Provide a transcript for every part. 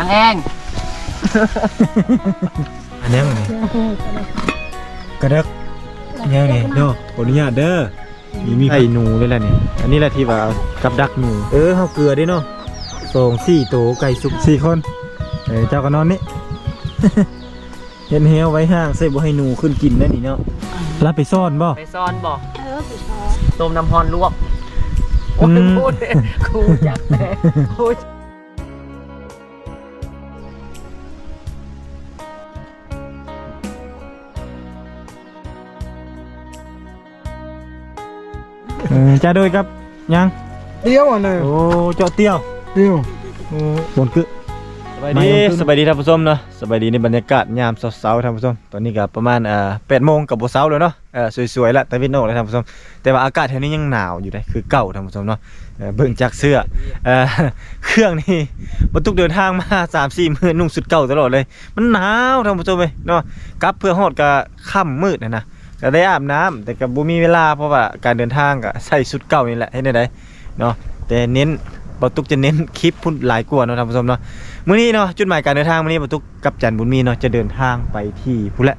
นางแองอันนี้มันนี่กระเดกยังนี่โดขออนุญาตเด้อมีมีไข่หนูด้วยแหละนี่อันนี้แหละที่ว่ากับดักหนู เออเฮาเกลือด้วยเนาะสองสี่โตไก่สุกสี่คนเออเจ้าก็นอนนี่เห็นเฮวไว้ห้างใส่บ่ให้หนูขึ้นกินได้นี่เนาะรับไปซ่อนบ่ไปซ่อนบอกเออไปชอบต้มน้ำพรลวกโอ้ยอืมพูดเลยครูจักแต่ครู เออจ้าโดยครับยังเดียวอะเนี่ยโอ้เจาะเตี้ยวเดียวโอ้บนกึ สบายมาดียังขึ้นสบายดีท่านผู้ชมเนาะสบายดีในบรรยากาศยามเช้าๆท่านผู้ชมตอนนี้ก็ประมาณเอ่อ8โมงกับบ่เช้าแล้วเนาะเออสวยๆละตะวันออกเลยท่านผู้ชมแต่ว่าอากาศแถวนี้ยังหนาวอยู่เลยคือเก่าท่านผู้ชมเนาะเออเบิ่งจากเสื้อเอ่อ เครื่องนี่บรรทุกเดินทางมา3-4มื้อนุ่งสุดเก่าตลอดเลย มันหนาวท่านผู้ชมเว้ยเนาะกลับเพื่อฮอดก็ค่ำมืดนะนะ ก็ได้อาบน้ำแต่ก็บ่มีเวลาเพราะว่าการเดินทางก็ใส่ชุดเก่านี่แหละให้ได้ไดเนาะแต่เน้นบ่ตุกจะเน้นคลิปพุ่นหลายกว่าเนาะท่านผู้ชมเนาะมื้อนี้เนาะจุดหมายการเดินทางมื้อนี้ประตุกกับจันบุญมีเนาะจะเดินทางไปที่พุนและ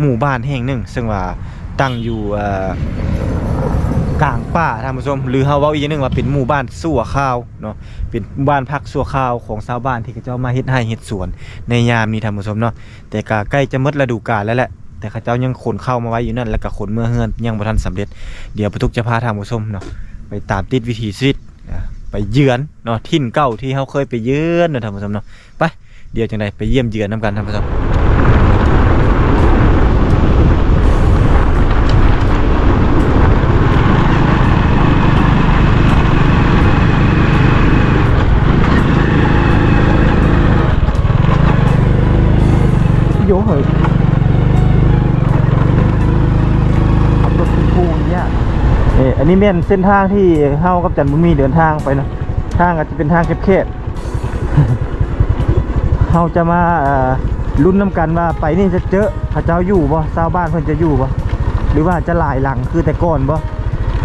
หมู่บ้านแห่งหนึ่ง ซึ่งว่าตั้งอยู่กลางป่าท่านผู้ชมหรือเฮาเว้าอีกอย่างนึงว่าเป็นหมู่บ้านสั่วข้าวเนาะเป็นหมู่บ้านพักสั่วข้าวของชาวบ้านที่เขาเจ้ามาเฮ็ดไร่เฮ็ดสวนในยามนี้ท่านผู้ชมเนาะแต่ก็ใกล้จะหมดฤดูกาลแล้วแหละ แต่ข้าเจ้ายังขนเข้ามาไว้อยู่นั่นแล้วก็ขนเมื่อเฮือนยังบ่ทันสำเร็จเดี๋ยวประทุกจะพาทางผู้ชมเนาะไปตามติดวิถีชีวิตไปเยือนเนาะทิ่นเก่าที่เขาเคยไปเยือนเนาะท่านผู้ชมเนาะไปเดี๋ยวจังไดไปเยี่ยมเยือนน้ำกันท่านผู้ชมโยเหยขับรถคูเนี่ยเอออั นนี้เป็นเส้นทางที่เฮากับจันบุญมีเดินทางไปนะทางอาจจะเป็นทางแคบๆเราจะมาลุ้นน้ำกันว่าไปนี่จะเจอพระเจ้าอยู่บ่ชาวบ้านเพิ่นจะอยู่บ่หรือว่าจะหลายหลังคือแต่ก่อนบ่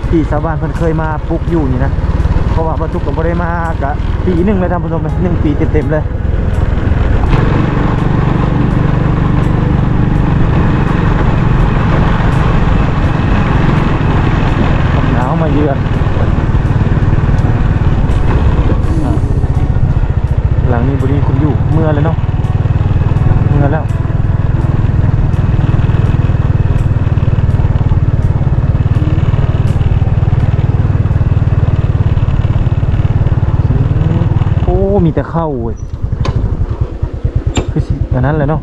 ที่ชาวบ้านเพิ่นเคยมาปลุกอยู่นี่นะเพราะว่าบรรทุกก็บ่ได้มากะปีหนึ่งเลยท่านผู้ชมหนึ่งปีเต็มๆเลยความหนาวมาเยือนอะหลังนี้บรีคุณอยู่เมื่อเลยเนาะเมื่อแล้ว โอ้ มีแต่ เข้าเว้ยคือสิอันนั้นเลยเนาะ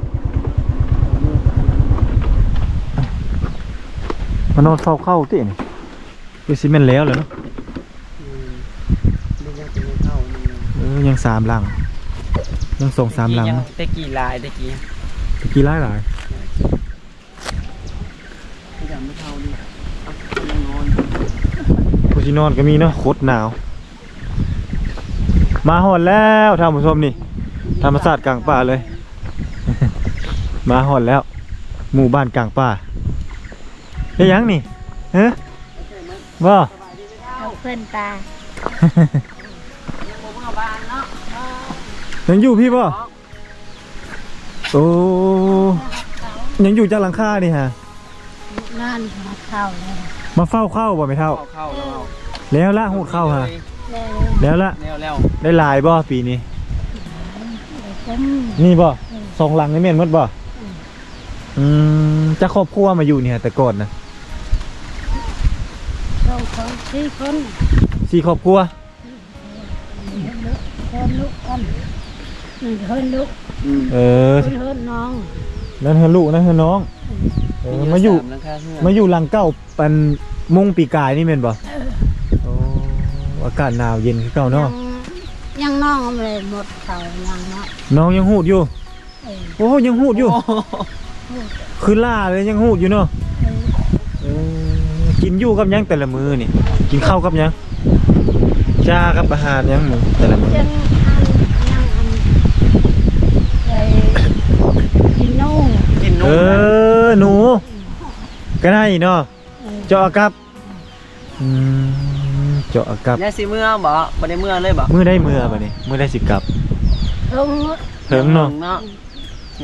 มานอนเฝ้าเข้าตินี่คือสิแม่นแล้วเลยเนาะไม่ยังจะไม่เข้านี่เลยเออยังสามหลังยังส่งสามหลังยังตะกี้ลายตะกี้ตะกี้ไล่หลายไม่ยังไม่เข้านี่เอาไปนอนผู้ที่นอนก็มีเนาะโคตรหนาว มาหอดแล้วท่านผู้ชมนี่ ธรรมศาสตร์กลางป่าเลย มาหอดแล้ว หมู่บ้านกลางป่าเฮ้ยยังนี่เฮ้บ่เอาเพื่อนตายังบ่เมื่อบ้านเนาะยังอยู่พี่บ่โอ้ยังอยู่จากหลังคานี่ฮะนั่นมาเข้าเลยมาเฝ้าเข้าบ่ไม่เท่าเข้าเข้าแล้วแล้วละหูดเข้าฮะแล้ว แล้วละแล้วแล้วได้หลายบ่ปีนี้ผมนี่บ่สองหลังนี่แม่นหมดบ่อืมจะครอบครัวมาอยู่เนี่ยแต่ก่อนนะสองคนสี่คนสี่ครอบครัวคนลูกคนหนึ่งคนลูกอืมเออคนคนน้องนั่นเฮอลูกนั่นเฮอน้อง เออมาอยู่สหลังคาเฮือนมาอยู่หลังเก้าเป็นมุงปีกายนี่แม่นบ่โอ้ อากาศหนาวเย็นคือเก่ายัเนาะงยังน้องเลยหมดเขายังเนาะน้องยังหูดอยู่เออโอ้ยังหูดอยู่ คือล่าเลยยังหูดอยู่เนาะเออเออกินอยู่กับหยังแต่ละมือนี่ กินข้าวกับหยังจ้ากับอาหารหยังหมูแต่ละมือยังอันยังอันไอ้กินนู่นกินเอนุ่มนะอหนู ก็ได้เนาะเออเจาะอากับอืมเจาะอากับยายสิเมื่อบ่บ่ได้เมื่อเลยบ่มือได้มือป่ะนี่มือได้สิกลับเอิงหมดเถิงเนาะเนาะ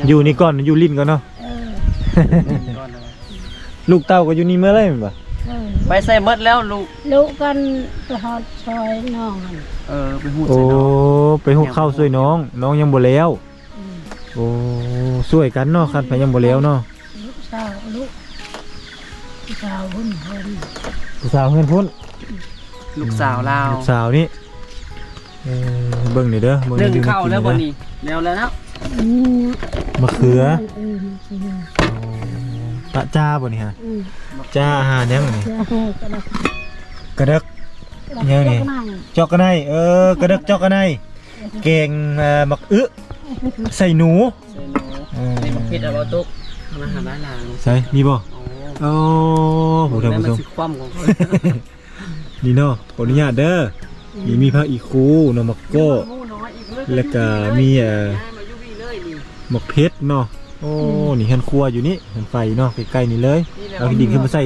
อยู่นี่ก่อนอยู่ลิ้นก่อนเนาะเออก่อนเลยลูกเต้าก็อยู่นี่เมื่อไรแม่นบ่เออไปใส่เมดแล้วลูกลูกกันไปหอดซอยน้องหั่นเออไปหูดโอ้ใส่เนาะไปหุบข้าวช่วยน้อง น้องยังบ่แล้ว อืมโอ้ช่วยกันเนาะคันไปยังบ่แล้วเนาะลูกสาวลูกลูกสาวหุ่นเพิ่นผู้สาวเฮือนพุ่น ลูกสาวลาวลูกสาวนี่เออเบิ่งนี่เด้อเบิ่งเรื่องนี่เข้าแล้วบ่กินี่แล้วแล้วเนาะอืมมะเขือเออสิเนาะปะจ้าบ่นี่ฮะอืมจ้าอาหารยังนี่จะให้กระดักกระเดกเนี่ยนี่กระดักจอกกระไนเออกระเดกจอกกระไนเก่งเอ่อมักอึใส่หนูใส่หนูเออในมักเพชรเอาบ่ตุกมาหาร้านลางใส่มีบ่โอ้โอ้ผู้ท่านนั่นผู้มันชมสิคว่ำของเพิ่ นนี่เนาะขออนุญาตเด้อมีมีพระอีคูเนาะมักโก้หมูน้อยอีกเยแล้วก็มีเอ่อย้ายมาอยู่พี่เลยนี่มักเพชรเนาะโอ้นี่หันครัวอยู่นี่หันไฟเนาะใกล้ๆนี่เลยนี่แหละเอาดินขึ้นมาใส่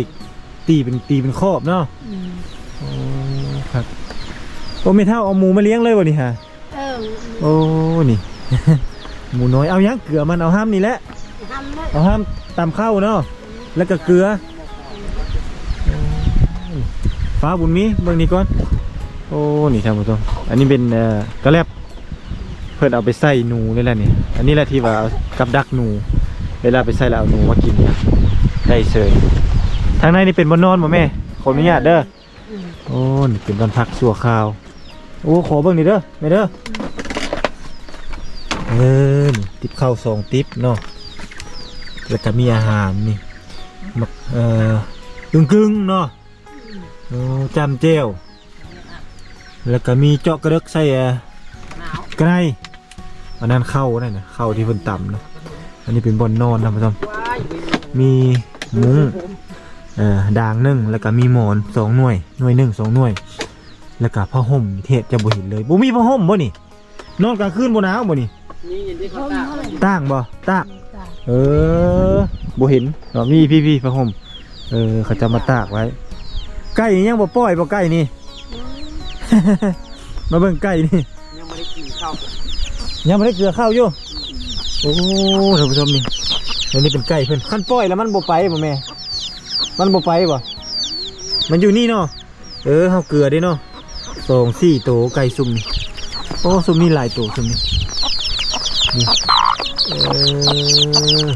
ตีเป็นตีเป็นครอบเนาะอืมโอ้ครับโอ้ไม่เท่าเอาหมูมาเลี้ยงเลยวะนี่ฮะเออโอ้นี่หมูน้อยเอายังเกลือมันเอาห้ามนี่แหละทำเลยเอาห้ามตำข้าวเนาะแล้วก็เกลือโอ้ย ฟ้าบุญมีเบิ่งนี่ก่อน โอ้ นี่ท่านผู้ชมอันนี้เป็นกระแลบเพื่อนเอาไปใส่หนูนี่แหละนี่ อันนี้แหละที่ว่ากับดักหนู เวลาไปใส่แล้วเอาหนูมากินเนี่ยได้เสยทางในนี่เป็นบนนอนบ่แม่ขออนุญาตเด้อ โอ้ นี่เป็นวันพักชั่วคราว โอ้ ขอเบิ่งนี่เด้อแม่เด้อ เออนี่ติบข้าวสองติบเนาะ แล้วก็มีอาหารนี่มักเอ่อกึ่งกึ่งๆเนาะ โอ้จำเจียว แล้วก็มีเจาะกระเดกใส่เอ่อหนาวไก่อันนั้นเข้านั่นนะเข้าที่เพิ่นต่ำเนาะอันนี้เป็นบ่อนนอนนะผู้ชมว้ายมีมุ้งเอ่อด่างหนึ่งแล้วก็มีหมอนสองหน่วยหน่วยหนึ่งสองหน่วย แล้วก็ผ้าห่มเทศจะบ่เห็นเลยบ่มีผ้าห่มบ่นี่นอนกลางคืนบ่หนาวบ่นี่นี่ยินดีเขาเขาตากเท่าไหร่ต่างบ่ต่างตายเออบ่เห็นเนาะมีพี่ๆผ้าห่มเออเขาจะมาตากไว้ ไก่นี่ยังบ่ปล่อยบ่ไก่นี่ มาเบิ่งไก่นี่ ยังไม่ได้กินข้าวยังบ่ได้เกลือข้าวอยู่ โอ้ท่านผู้ชมนี่อันนี้เป็นไก่เพิ่นคันปล่อยแล้วมันบ่ไปบ่แม่ มันบ่ไปบ่มันอยู่นี่เนาะ เออเฮาเกลือเด้เนาะสองสี่โตวไก่ซุ่มนี่ โอ้ซุ่มนี่หลายโตวซุ่มนี่นี่เออ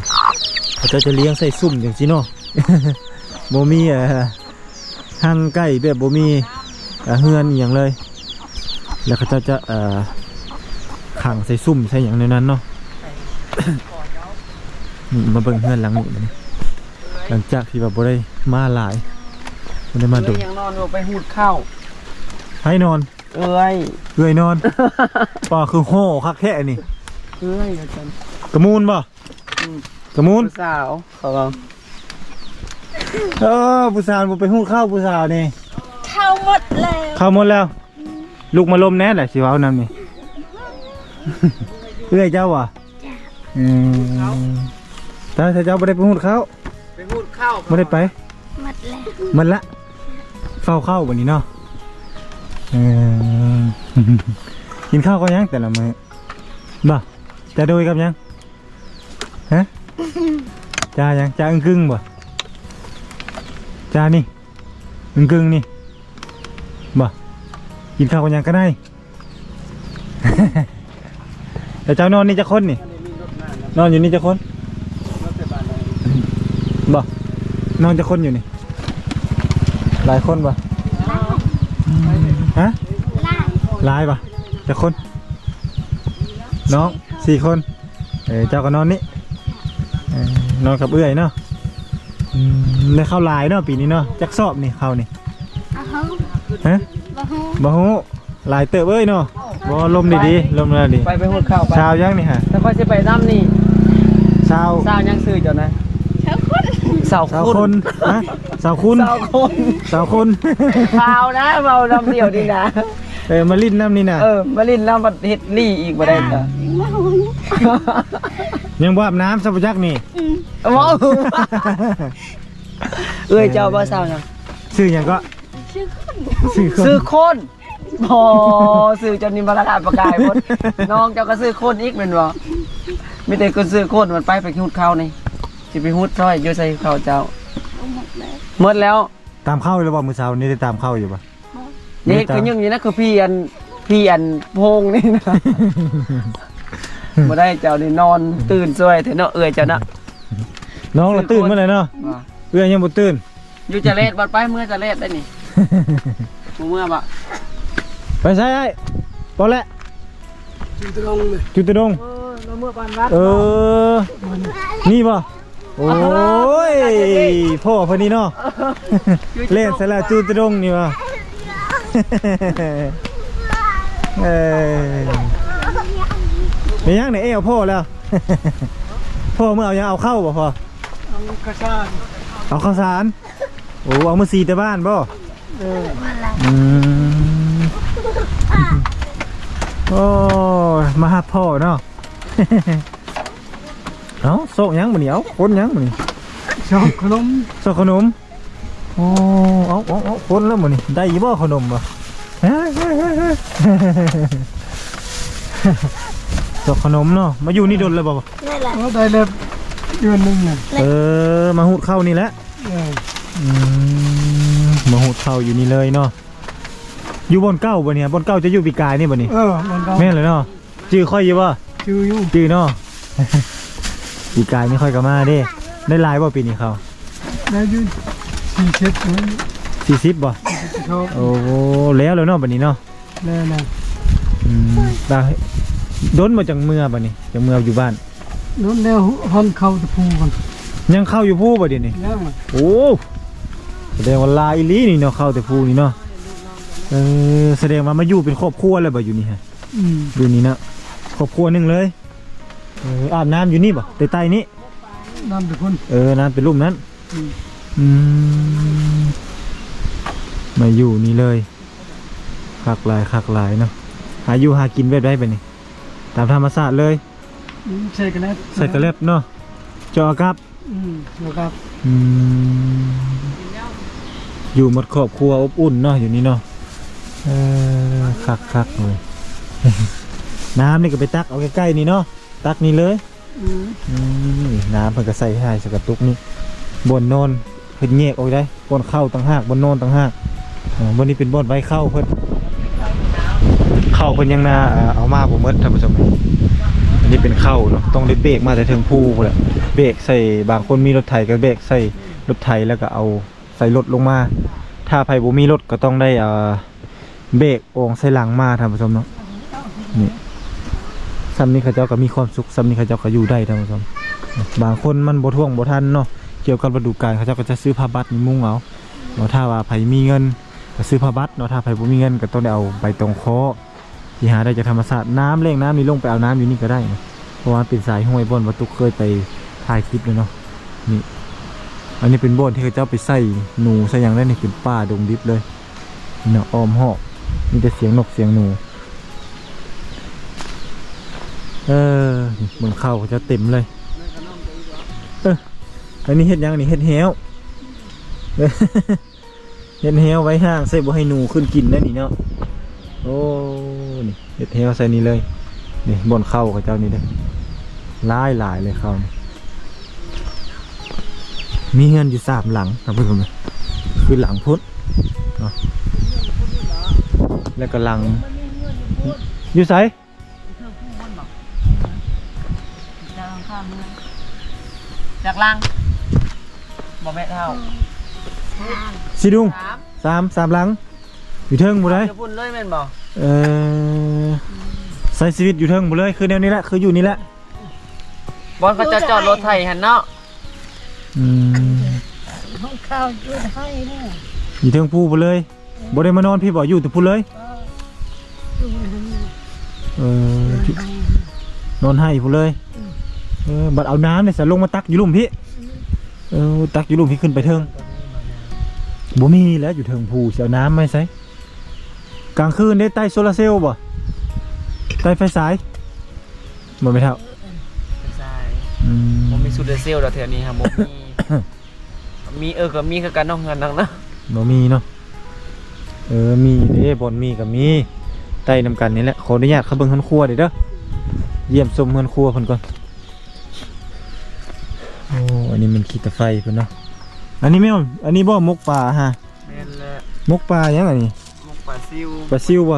เขาเจะจะเลี้ยงใส่ซุ่มอย่างสิเนาะบ่มีเอ่อ ห้างไก่แบบบ่มีเอ่อเฮือนอหย่างเลย แล้วเขาเจะจะเอ่อขังใส่ซุ่มใส่อย่างในนั้นเนาะนี่มาเบิ่งเฮือนหลังนี้บัดนี้หลังจากที่ว่าบ่ได้มาหลายบ่ได้มาเลดุยยังนอนอยู่ไปหูดข้าวให้นอน เอ้ยเอื้อยนอนป่าคือโห่คักแท้นี่เอ้ยอาจารย์กระมูลบ่อืมกระมูลผู้สาวเขาบอก เออผู้สาวบ่ไปหู้ข้าวผู้สาวนี่เข้าหมดแล้วเข้าหมดแล้ว ลูกมาลมแน่แหละสิเว้านำนี่ เอื้อยเจ้าว่ะอืมแต่ถ้าเจ้าบ่ได้ไปหู้ข้าวไปหูดข้าวบ่ได้ไป หมดแล้วมันละเฝ้าเข้าวันนี้เนาะเออ กินข้าวก็ยังแต่ละมื้อบ่จะโดยกับยังฮะจ้ายังจ้าอึ้งกึ่งบ่ จ้านี่อึ้งกึ่งนี่บ่กินข้าวก็ยังก็ได้ แต่เจ้านอนนี่จะคนนี่ นอนอยู่นี่จะคนบ่นอนจะคนอยู่นี่ หลายคนปะฮะลางหลายปะจะคน น้องสี่คน เออเจ้าก็นอนนี่นอนกับเอื้อยเนาะ ได้เข้าวหลายเนาะปีนี้เนาะจักสอบนี่เข้านี่เอาเฮาฮะบ่ฮู้บ่ฮู้หลายเติบเอ้ยเนาะบ่ลมดีๆลมแล้วดีไปไปหูดข้าวไปชาวยังนี่ฮะแต่ค่อยจะไปน้ำนี่ชาวสาวยังซื้อเจ้านะเช้าคนสาวชาวคุคนณฮะชาวคุณสาวคนชาวคนเปล่านะเมาน้ำเดียวดีนะ เออมาลิ้นน้ำนี่นะเออมาลินน้ำบัดเฮ็ดลี่อีกบ่ได้จ้ะบ่ฮู้ยังบ่อาบน้ำสัพยักนี่อืมเมา เอ้ยเจ้าบ่สาวยังชื่อหยังก็ชื่อคนชื่อคนซื้อคนพอซื้อจนนิมราคาประกายหมดน้องเจ้าก็ซื้อโคนอีกเป็นบ่มีแต่คนซื้อโคนมันไปไปหุดข้าวนี่สิไปหุดซอยอยู่ใส่ข้าวเจ้าเอาหมดเลยหมดแล้วตามเข้าเลยบ่มื้อเช้านี้ได้ตามเข้าอยู่ปะนี่ไม่ตามคือยังนี้นะคือพี่อันพี่อันโพงนี่นะบ่ได้เจ้านี่นอนตื่นสวยเถอะเนาะเอ้ยเจ้าเนาะน้องเราตื่นเมื่อไหร่เนาะว่า เอื้อยังบ่ตื่นอยู่จะเลดบัดไปเมื่อจะเลดได้นี่กูเมื่อบ่ไปใช่ไอ้ปอแหละจุดตรงจุดตรง เออเราเมื่อปานวัดเออ นี่ป่ะโอ้ยพ่อพอดีเนาะเล่นสละจูตรงนี่ป่ะเอ้ยไม่ยังไหนเอวพ่อแล้ว พ่อเมื่อเอายังเอาเข้าบ่พ่อเอากระชาก เอาข้าวสาร โอ้เอามาสีแต่บ้านบ่อืมโอ้ยมาหาพ่อเนาะ เอาโซกหยังบ่นี่เอาคนหยังบ่นี่ชอบขนมโซกขนม โอ้เอาเอาเอาคนแล้วบ่นี่ได้อีบ่ขนมบ่เฮ้ยเฮ้ยเฮ้ยเฮ้ยโซกขนมเนาะ มาอยู่นี่โดนแล้วบ่นี่แหละได้เลย เดือนนึงน่ะเออ มาหูดเข้านี่แหละเอออืมมาหูดเข้าอยู่นี่เลยเนาะอยู่บนเก้าบ่เนี่ยบนเก้าจะอยู่ปีกายนี่บ่นี่เออมันก็แม่นเลยเนาะจื้อค่อยอยู่บ่ชื่ออยู่จื้อเนาะ ปีกายไม่ค่อยก็มาเด้ได้หลายบ่ปีนี้เขาได้อยืนสี่เช็ดเลยสี่สิบบ่ชอบโอ้แล้วแล้วเนาะบัดนี้เนาะแน่นอนอืมได้โดนมาจากเมื่อบัดนี้จากเมื่ออยู่บ้าน นู้นแนวฮอนเข้าตะพูกันยังเข้าอยู่ผู้บ่เดี๋ยวนี้ยังโอ้แสดงว่าลายอีหลีนี่เนาะเข้าแต่ผู้นี่เนาะเออแสดงว่ามาอยู่เป็นครอบครัวแล้วบ่อยู่นี่ฮะอืมอยู่นี่นะครอบครัวหนึงเลยเอออาบน้ำอยู่นี่บ่ใต้ใต้นี้นำทุกคนเออน้ำเป็นรูปนั้นอืมอืมมาอยู่นี่เลยคักหลายคักหลายเนาะหาอยู่หากินแบบได้ไปนี่ตามธรรมชาติเลย ใช่กันแล้วใส่กระเล็บเนาะจอครับอืมแล้วครับอืมอยู่หมดครอบครัวอบอุ่นเนาะอยู่นี่เนาะเออคักคักเลยน้ำนี่ก็ไปตักเอาใกล้ๆนี่เนาะตักนี่เลยอืมอืมน้ำเพิ่นก็ใส่ให้สกระตุกนี่บนโนนเพิ่นแยกออกได้บนเข้าต่างหากบนโนนต่างหากอ่าบนนี้เป็นบนไว้เข้าเพิ่นเข้าเพิ่นยังนาอ่าเอามาบ่หมดท่านผู้ชมอันนี้ เข้าเนาะต้องได้เบรกมาแต่ถึงภูพุ่นแหละเบรกใส่บางคนมีรถไถก็เบรกใส่รถไถแล้วก็เอาใส่รถลงมา ถ้าไผบ่มีรถก็ต้องได้อ่าเบรกองใส่หลังมาท่านผู้ชมเนาะนี่ซ้ำนี้เขาเจ้าก็มีความสุขซ้ำนี้เขาเจ้าก็อยู่ได้ท่านผู้ชมบางคนมันบ่ท่วงบ่ทันเนาะเกี่ยวกับฤดูกาลเขาเจ้าก็จะซื้อผ้าบัตรนี่มุ่งเอาเนาะถ้าว่าไผมีเงินก็ซื้อผ้าบัตรเนาะถ้าไผบ่มีเงินก็ต้องได้เอาใบตองคอที่หาได้จากธรรมชาติน้ำเล่งน้ำนี่ลงไปเอาน้ำอยู่นี่ก็ได้นะ เพราะว่าเป็นสายห้วยบ่อนวัตุกเคยไปถ่ายคลิปเลยเนาะนี่อันนี้เป็นบ่อนที่เขาเจ้าไปใส่หนูใส่ยังได้นี่เป็นป่าดงดิบเลยเนาะออมหอกมีแต่เสียงนกเสียงหนูเออนี่บนเข้าเขาจะเต็มเลยเอออันนี้เฮ็ดยังนี่เฮ็ดแฮวเออเฮ็ดแฮวไว้ห้างใส่บ่ให้หนูขึ้นกินได้นี่เนาะโอ้นี่เฮ็ดแฮวใส่นี่เลย นี่บนเข้ากับเจ้านี่เด้อหลายหลายเลยเข้านี่มีเงินอยู่สามหลังท่านผู้ชมเลยคือหลังพุทธเนาะแล้วก็หลังอยู่ไสจากลังบ่แม่เท่าสิดุงสามสามสามหลังอยู่เทิงบ่ได้จะพุ่นเลยแม่นบ่เออ ใช้ชีวิตอยู่เทิงหมดเลยคือแนวนี้แหละคืออยู่นี่แหละบอลเขาจะจอดรถไถหันเนาะอืมห้องข้าวช่วยให้เนี่ยอยู่เทิงผู้หมดเลยบ่ได้มานอนพี่บอกอยู่แต่ผู้เลยดูให้เออนอนให้ผู้เลยเออบัดเอาน้ำเนี่ยใส่ลงมาตักอยู่หลุมพี่เออตักอยู่หลุมพี่ขึ้นไปเทิงบ่มีแล้วอยู่เทิงผู้สิเอาน้ำไม่ใส่กลางคืนได้ใต้โซลาร์เซลล์บ่ ใต้ไฟสายบ่ไม่เท่าใช่อืมผมมีซูเดอร์เซลดอกแถวนี้ครับผมมีมีเออก็มีคือกันน้องเงินนังนะบ่มีเนาะเอเออมีเด้บอนมีก็มีใต้นำกันนี่แหละขออนุญาตเข้าเบิ่งเฮือนครัวเด้อเด้อเยี่ยมชมเฮือนครัวเพิ่นก่อนโอ้อันนี้มันขี้ตะไฟเพิ่นเนาะอันนี้แม่นอันนี้บ่มกปลาฮะแม่นแหละมกปลายังอันนี้หมกปลาซิวปลาซิวบ่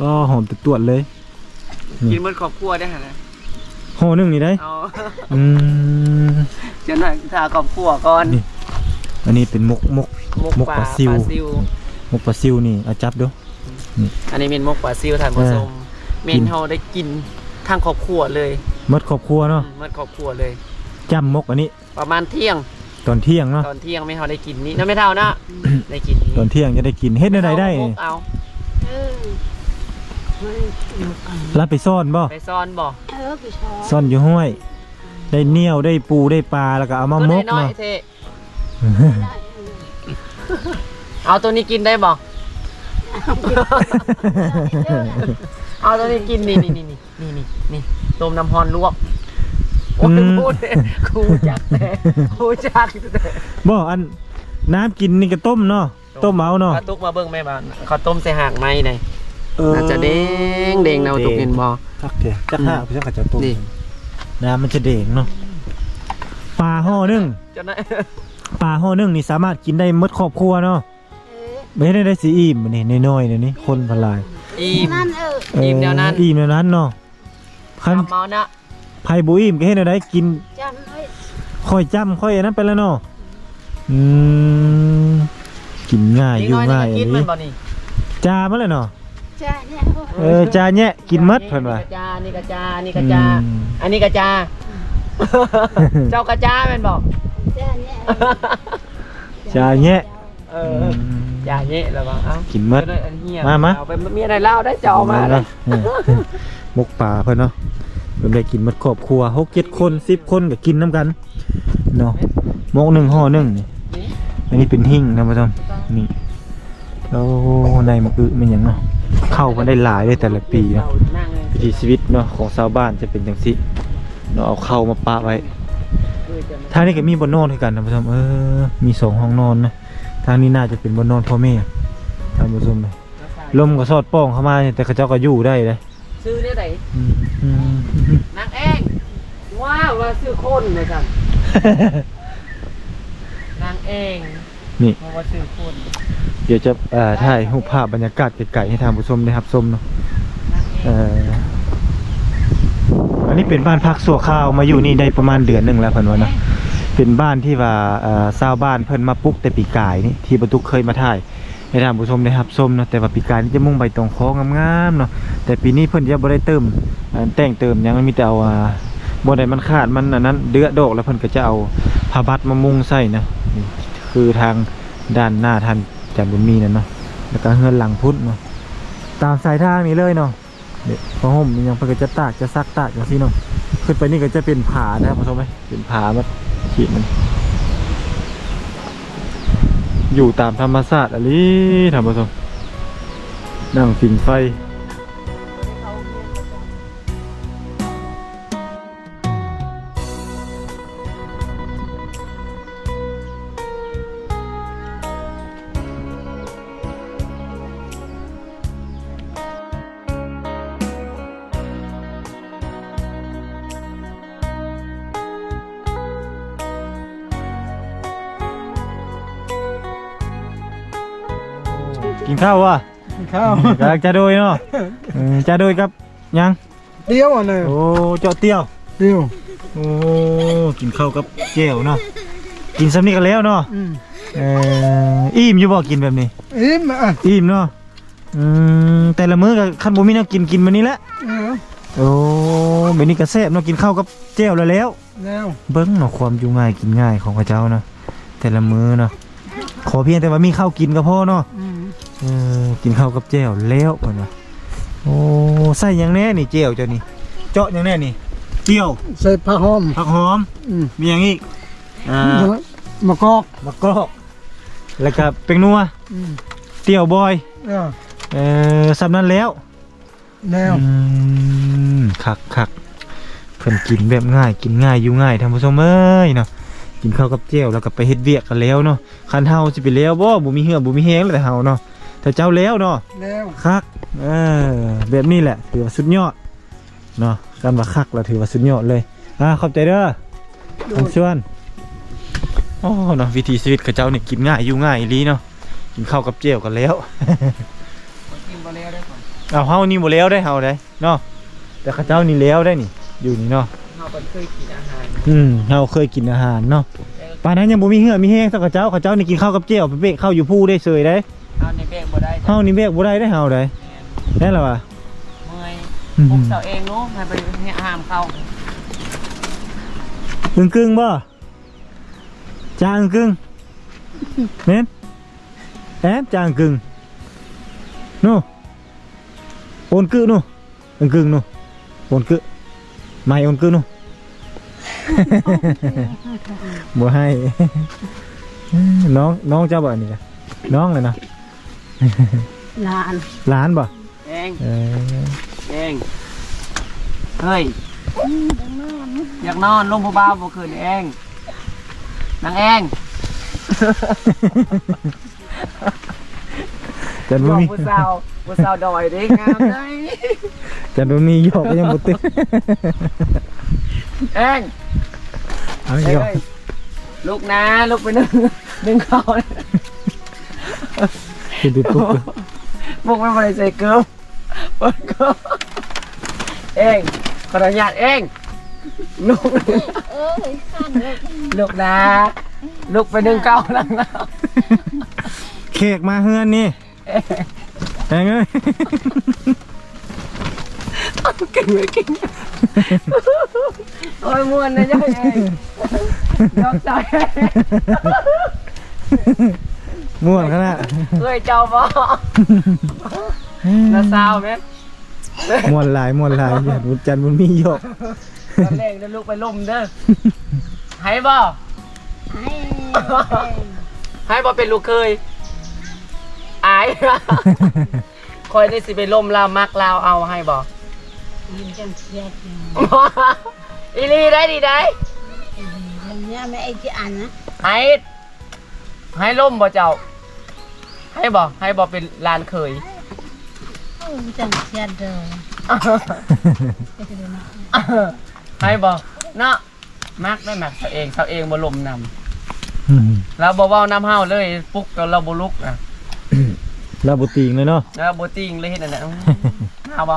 ก็หอมตรวจๆเลย กินเมื่อครอบครัวได้หั่นแหละห่อหนึงนี่ได้เอาอืมเจ้าหน่อยทาครอบครัวก่อนนี่อันนี้เป็นมกมกหมกปลาซิวมกปลาซิวนี่เอาจับดูอันนี้เป็นหมกปลาซิวท่านผู้ชมเมนเฮาได้กินทั้งครอบครัวเลยหมดครอบครัวเนาะอืมเมื่อครอบครัวเลยจ้ำมกอันนี้ ประมาณเที่ยงตอนเที่ยงเนาะตอนเที่ยงไม่เฮาได้กินนี่น้ำไม่เท่านะได้กินนี่ตอนเที่ยงจะได้กินเฮ็ดได้ได้เอา รับไปซ่อนบ่ไปซ่อนบ่เออไปช้อนซ่อนอยู่ห้วย ได้เนียวได้ปูได้ปลาแล้วก็เอามามกน้อยเนาะๆเทได้เออเอาตัวนี้กินได้บ่เอาตัวนี้กินนี่นี่นี่นี่นี่นี่ต้มน้ำฮอนลวกโอ้ยอืมพูดเลยครูจักแต่ครูจักแต่บ่อันน้ำกินนี่ก็ต้มเนาะต้มเอาเนาะข้าวตุกมาเบิ่งแม่บ้านข้าวต้มใส่หางไม้หน่อย เอออาจจะเด้งเด้งแนวตุกเห็นบ่คักแท้จักห้าพี่จักก็จะต้มนี่น้ำมันจะเด้งเนาะปลาห่อหนึงจนนั้นปลาห่อหนึงนี่สามารถกินได้หมดครอบครัวเนาะเออไม่ได้ได้สิอิ่มอันนี่น้อยๆเดี๋ยวนี้คนพนหลายอิ่มนั่นเออเอออิ่มแนวนั้นอิ่มแนวนั้นเนาะคันทำเมานะไผบ่อิ่มก็เฮ็ดแนวใดกินจำไว้ค่อยจ้ำค่อยอันนั้นไปแล้วเนาะอืมกินง่ายอีอกยู่น้อยง่ายนี่อักินนมันี้นบ่นี่จามาเลยเนาะ จ้าเนี่ยเออจาแยะกินหมดเพิ่นว่า กระจานี่กระจานี่กระจา อืม อันนี้กระจา เจ้ากระจาแม่นบอกจ้าเนี่ยจาแยะ เออจาเยะแล้วบ่เอ้ากินหมดเดี๋ยวอันเหี้ยมามา เอาไปมีอะไรเล่าได้เจ้ามาเลยเออมกป่าเพิ่นเนาะเพิ่นได้กินหมดครอบครัว6 7คน10 คนก็กินน้ำกันเนาะมกหนึ่งห่อหนึ่งนี่นี่อันนี้เป็นหิ่งนะพ่อจอมนี่แล้วในมันคือมันหยังเนาะ เข้ามันได้หลายเลยแต่ละปีเนาะนั่งเลยวิถีชีวิตเนาะของชาวบ้านจะเป็นอย่างสิเนาะเอาเข้ามาปะไว้คุยกันนะทางนี้ก็มีบนนอนด้วยกันท่านผู้ชมเออมีสองห้องนอนนะทางนี้น่าจะเป็นบนนอนพ่อแม่ท่านผู้ชมเลยลมก็สอดป้องเข้ามาเนี่ยแต่เขาเจ้าก็อยู่ได้เลยซื้อได้ไหนอืมอืมนางเองว้าวว่าซื้อคนเลยจังนางเอง นี่เพราะว่าซื้อคนเดี๋ยวจะเอ่อถ่ายรูปภาพบรรยากาศไกลๆให้ท่านผู้ชมได้รับชมเนาะนางเอเอ่งออันนี้เป็นบ้านพักสัวข้าวมาอยู่นี่ได้ประมาณเดือนหนึ่งแล้วเพิ่นว่าเนาะเป็นบ้านที่ว่าเอ่อชาวบ้านเพิ่นมาปลุกแต่ปีกายนี่ที่ประตูเคยมาถ่ายให้ท่านผู้ชมได้รับชมเนาะแต่ว่าปีกายนี่จะมุ่งไปตรงคองงามๆเนาะแต่ปีนี้เพิ่นจะบ่ได้เติมเอ่อแต่งเติมหยังมันมีแต่เอาอ่าบ่ได้มันขาดมันอันนั้นเดือดอกแล้วเพิ่นก็จะเอาผ้าบัดมามุงใส่นะนี่ คือทางด้านหน้าท่านจันบุญมีนั่นเนาะแล้วก็เฮือนหลังพุทธเนาะตามสายทางนี้เลยเนาะเด็กพอห่มยังเพิ่นก็จะตากจะซักตากจังซี่เนาะขึ้นไปนี่ก็จะเป็นผานะครับผู้ชมไหมเป็นผามาขีดมัน อยู่ตามธรรมชาติอะลีท่านผู้ชมนั่งฟิงไฟ ข้าววะข้าวกำลังจะโดยเนาะเออจะโดยกับยังเดียวอะเนี่ยโอ้เจาะเตี้ยวเดียวโอ้กินข้าวกับเจลเนาะกินซ้ำนี้กันแล้วเนาะอืมเอออิ่มอยู่บ่กินแบบนี้ อิ่มอะอิ่มเนาะอืมแต่ละมื้อก็คันบ่มีแนวกินกินมื้อนี้แหละเออโอ้แบบนี้ก็แซ่บเนาะกินข้าวกับเจลแล้วแล้ว แล้วเบิ้งเนาะความอยู่ง่ายกินง่ายของพระเจ้าเนาะแต่ละมื้อเนาะขอเพียงแต่ว่ามีข้าวกินก็พอเนาะอืมเออ กินข้าวกับเจลแล้วเพิ่นว่าโอ้ใส่หยังแน่นี่เจลเจ้านี่เจาะหยังแน่นี่เจียวใส่ผ้าห่มผักหอมอืมมีหยังอีกอ่ามะกอกมะกอกแล้วก็เป็งนัวอืมเตี๋ยวบอยเออเออสำนั้นแล้วแล้วอืมคักคักเพิ่นกินแบบง่าย กินง่ายอยู่ง่ายท่านผู้ชมเอ้ยเนาะกินข้าวกับเจียวแล้วก็ไปเฮ็ดเวียกกันแล้วเนาะคันเฮาสิไปแล้วบ่บ่มีเหือบ่มีแฮงแล้วแต่เฮาเนาะ แต่เจ้าแล้วเนาะแล้วคักเออแบบนี้แหละ ถือว่าสุดยอดเนาะการว่าคักเราถือว่าสุดยอดเลยอ่าขอบใจเด้ออันชวนโอ้เนาะวิธีชีวิตเขาเจ้านี่กินง่ายอยู่ง่ายอีหลีเนาะกินข้าวกับเจียวกันแล้วกินบ่แล้วได้ก่อนเอาเฮานี่บ่แล้วได้เฮาได้เนาะแต่เขาเจ้านี่แล้วได้นี่ อยู่นี่เนาะเฮาเพิ่นเคยกินอาหารอืมเฮาเคยกินอาหารเนาะป่านนั้นยังบ่มีเหือมีแห้งสักเขาเจ้าเขาเจ้านี่กินข้าวกับเจียวไปเบะข้าวอยู่ผู้ได้เสยได้เฮาในเบรกบ่ได้เฮานี่เบะบ่ได้ได้เฮาได้แน่ล่ะว่ะเมื่อยอืมปลุกเสาเองเนาะให้ไปเนี่ยห้ามเข้ากึ่งกึ่งบ่จางกึ่งเน้นแอนจางกึ่งนู่โอนกึ่นู่กึ่งกึ่งนู่โอนกึ่ไม่โอนกึ่นู่บ่ให้น้องน้องเจ้าบ่อันนี่กะน้องเลยนะห ลานหลานบ่เองเออเองเฮ้ยอยากนอนลงผู้บ่าวบ่คืนเองนางเองจันบบ่อกมีผู้สาวผู้สาวดอยเด้งามได้จันบ่มีหยอกก็ยังบ่ติดเองเอาเอ้หยอกยลูกนะลูกไปนึ่งนึ่งข้าว ติดติดปุ๊บเลยบุกไม่มาใส่เกลือเปิดเกลือเองขออนุญาตเองลูกเอ้ยสั่นเลยลูกนะลูกไปนึ่งข้าวนั่งนะเค้กมาเฮือนนี่แพงเอ้ยเก่งเลยเก่งโอ้ยมวนนะย่อยเองยกใจ ม่วนขนาดเอ้ยเจ้าบ่น่าเศร้าไหมม่วนหลายม่วนหลายอย่าดูจันมันมีหยอกตอนแรกเดี๋ยวลูกไปล่มเด้อให้บ่ให้ให้บ่เป็นลูกเคยอายคอยนี่สิไปล่มลาวมักลาวเอาให้บ่ยินจังเสียดอยู่อีหลีได้ดีได้วันนี้แม่ไอ้ที่อ่านนะให้ ให้ล่มบ่เจ้า ให้บ่ให้บ่เป็นลานเคยโอ้ยจังเสียดเลยให้บ่เนาะมักได้มักเสาเองเสาเองบ่ลมนำอืมเราบ่เว้าน้ำเฮาเลยปลุกก็เราบ่ลุกอะแล้วบ่ติงเลยเนาะแล้วบ่ติงเลยเฮ็ดอันนั้นเอาบ่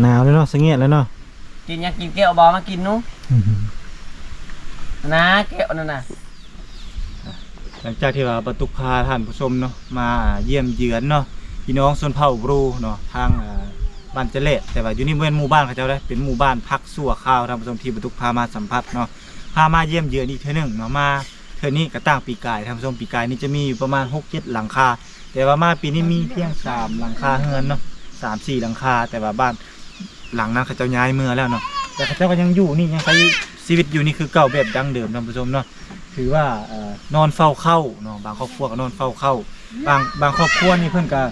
หนาวเลยเนาะสงเงียดเลยเนาะกินหยังกินแก้วบ่มากินหนูนะแก้วนั่นน่ะ หลังจากที่ว่าประตุกพาท่านผู้ชมเนาะมาเยี่ยมเยือนเนาะพี่น้องชนเผ่าบรูเนาะทางอ่าบ้านเจเลตแต่ว่าอยู่นี่เป็นหมู่บ้านเขาเจ้าได้เป็นหมู่บ้านพักสั่วข้าวท่านผู้ชมที่ประตุกพามาสัมผัสเนาะพามาเยี่ยมเยือนอีกเทื่อหนึงเนาะมาเทื่อนี้ก็ตั้งปีกายท่านผู้ชมปีกายนี่จะมีอยู่ประมาณ6 7หลังคา แต่ว่ามาปีนี้มีเพียงสามหลังคาเฮือนเนาะสามสี่หลังคา แต่ว่าบ้านหลังนั้นเขาเจ้าย้ายเมือแล้วเนาะแต่เขาเจ้าก็ยังอยู่นี่ยังใช้ชีวิตอยู่นี่คือเก่าแบบดั้งเดิมท่านผู้ชมเนาะ ถือว่าอนอนเฝ้าเข้าเนาะบางครอบครัวก็นอนเฝ้าเข้า บางบางครอบครัวนี่เพิ่อนก็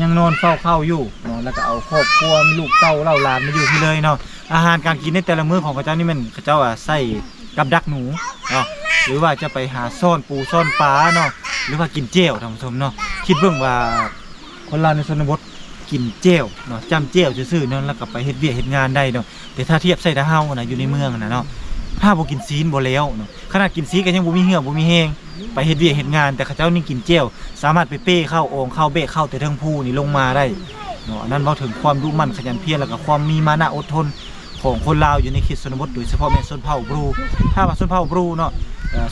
ยังนอนเฝ้าเข้าอยู่เนาะแล้วก็เอาครอบครัวมีลูกเต้าเล่าหลานมาอยู่ที่เลยเนาะอาหารการกินในแต่ละมื้อของเขาเจ้านี่มันเขาเจ้าอะใส่กับดักหนูเนาะหรือว่าจะไปหาซ่อนปูซ่อนปลาเนาะหรือว่ากินเจลท่านผู้ชมเนาะคิดเบิ่งว่าคนลาในชนบทกินเจลเนาะจำเจลซื่อๆเนาะแล้วก็ไปเฮ็ดเวียกเฮ็ดงานได้เนาะแต่ถ้าเทียบใส่ดาเฮานะอยู่ในเมืองนะเนาะ ถ้าบ่กินซีนบ่แล้วเนาะขนาดกินซีนก็ยังบ่มีเหือบ่มีแฮงไปเฮ็ดเวียกเฮ็ดงาน แต่เขาเจ้านี่กินเจียวสามารถไปเป้เข้าโองเข้าเบะเข้าแต่เทิงผู้นี่ลงมาได้เนาะอันนั่นเว้าถึงความรู้มั่นขยันเพียรแล้วก็ความมีมานะอดทนของคนลาวอยู่ในเขตชนบทโดยเฉพาะแม่นชนเผ่าบรู ถ้าว่าชนเผ่าบรูเนาะ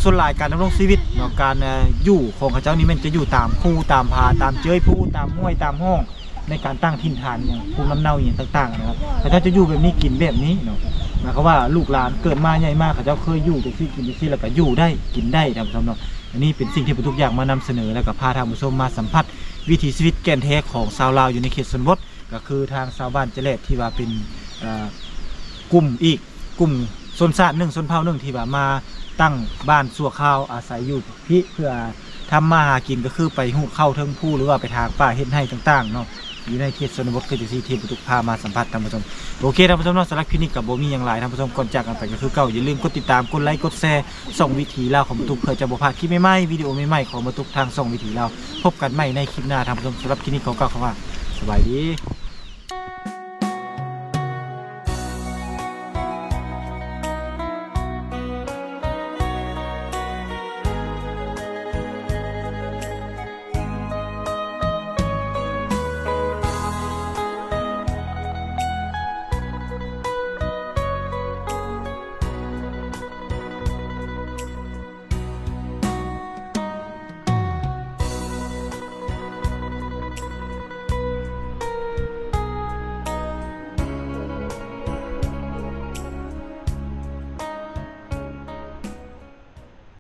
ส่วนหลายการดำรงชีวิตเนาะการอยู่ของเขาเจ้านี่มันจะอยู่ตามคู่ตามผาตามเจ้ยผู้ตามห้วยตามห้องในการตั้งถิ่นฐานอย่างภูมิลำเนาอย่างต่างๆนะครับเขาเจ้าจะอยู่แบบนี้กินแบบนี้เนาะ หมายความว่าลูกหลานเกิดมาใหญ่มากเขาเจ้าเคยอยู่จังซี่กินจังซี่แล้วก็อยู่ได้กินได้ท่านผู้ชมนาะอันนี้เป็นสิ่งที่ผมทุกอย่างมานำเสนอแล้วก็พาท่านผู้ชมมาสัมผัส วิถีชีวิตแก่นแท้ของชาวลาวอยู่ในเขตชนบทก็คือทางชาวบ้านเจเลตที่ว่าเป็นกลุ่มอีกกลุ่มชนชาติหนึ่งชนเผ่าหนึ่งที่ว่ามาตั้งบ้านสัวข้าวอาศัยอยู่พี่เพื่อทำมาหากินก็คือไปหูเข้าเทิงผู้หรือว่าไปทางป่าเฮ็ดให้ต่างๆเนาะ อยู่ในเขตสนบทคือจะซีที่ประตุกพามาสัมผัสท่านผู้ชมโอเคท่านผู้ชมเนาะสำหรับคลินิกกับบมีอย่างไรท่านผู้ชมก่อนจากกันไปก็คือเก่าอย่าลืมกดติดตามกดไลค์กดแชร์ส่งวิถีเลาของประตุกเพื่อจะบ่พลาดคลิปใหม่ๆวิดีโอใหม่ๆของประตุกทางส่งวิถีเราพบกันใหม่ในคลิปหน้าท่านผู้ชมสำหรับคลินิกขอกล่าวคำว่าสบายดี